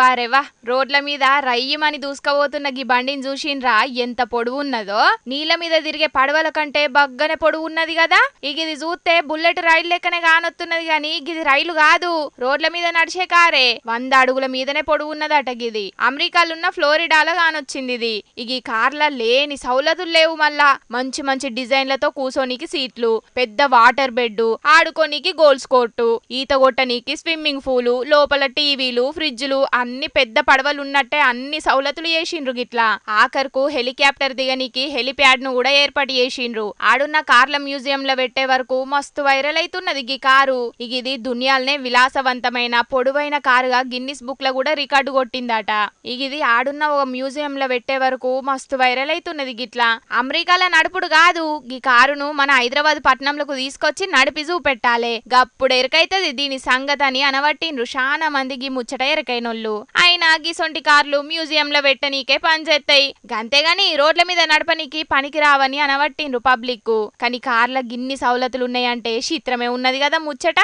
వారెవా రోడ్ల మీద రయ్యమని దూసుకపోతున్న గీ బండిని చూసిండ్రా ఎంత పొడువు ఉన్నదో. నీళ్ళ మీద తిరిగే పడవల కంటే బగ్గనే పొడువు ఉన్నది కదా. ఇక ఇది చూస్తే బుల్లెట్ రైలు లెక్కనే కానొస్తున్నది గాని గిది రైలు కాదు. రోడ్ల మీద నడిచే కారే. వంద అడుగుల మీదనే పొడువు ఉన్నదట గిది అమెరికాలున్న ఫ్లోరిడాలో కానొచ్చింది ఇది. ఇక ఈ కార్ల లేని సౌలతులు లేవు మళ్ళా. మంచి మంచి డిజైన్లతో కూసోనికి సీట్లు పెద్ద వాటర్ బెడ్ ఆడుకోనికి గోల్స్ కోర్టు ఈత కొట్టనీకి స్విమ్మింగ్ పూలు లోపల టీవీలు ఫ్రిడ్జ్లు అన్ని అన్ని పెద్ద పడవలు ఉన్నట్టే అన్ని సౌలతులు చేసిండ్రు గిట్లా. ఆఖరుకు హెలికాప్టర్ దిగనీకి హెలిప్యాడ్ను కూడా ఏర్పాటు చేసిండ్రు. ఆడున్న కార్ల మ్యూజియం లో పెట్టే వరకు మస్తు వైరల్ అవుతున్నది గీ కారు. ఇది దునియాలనే విలాసవంతమైన పొడవైన కారుగా గిన్నిస్ బుక్లో కూడా రికార్డు కొట్టిందట. ఇది ఆడున్న ఒక మ్యూజియం లో పెట్టే వరకు మస్తు వైరల్ అవుతున్నది గిట్లా. అమెరికాలో నడుపుడు కాదు. ఈ కారును మన హైదరాబాద్ పట్టణంలోకి తీసుకొచ్చి నడిపి చూపెట్టాలి. గప్పుడు ఎరకైతుంది దీని సంగతి అని అనబట్టిండ్రు. చాలా మంది గీ ముచ్చట ఎరకైనోళ్ళు. అయినా గిసొంటి కార్లు మ్యూజియం లో పెట్టనీకే పనిచేస్తాయి గంతేగాని రోడ్ల మీద నడపనీకి పనికి రావని అనబట్టిండ్రు పబ్లిక్ కానీ కార్ల గిన్ని సౌలతులు ఉన్నాయంటే చిత్రమే ఉన్నది కదా ముచ్చట.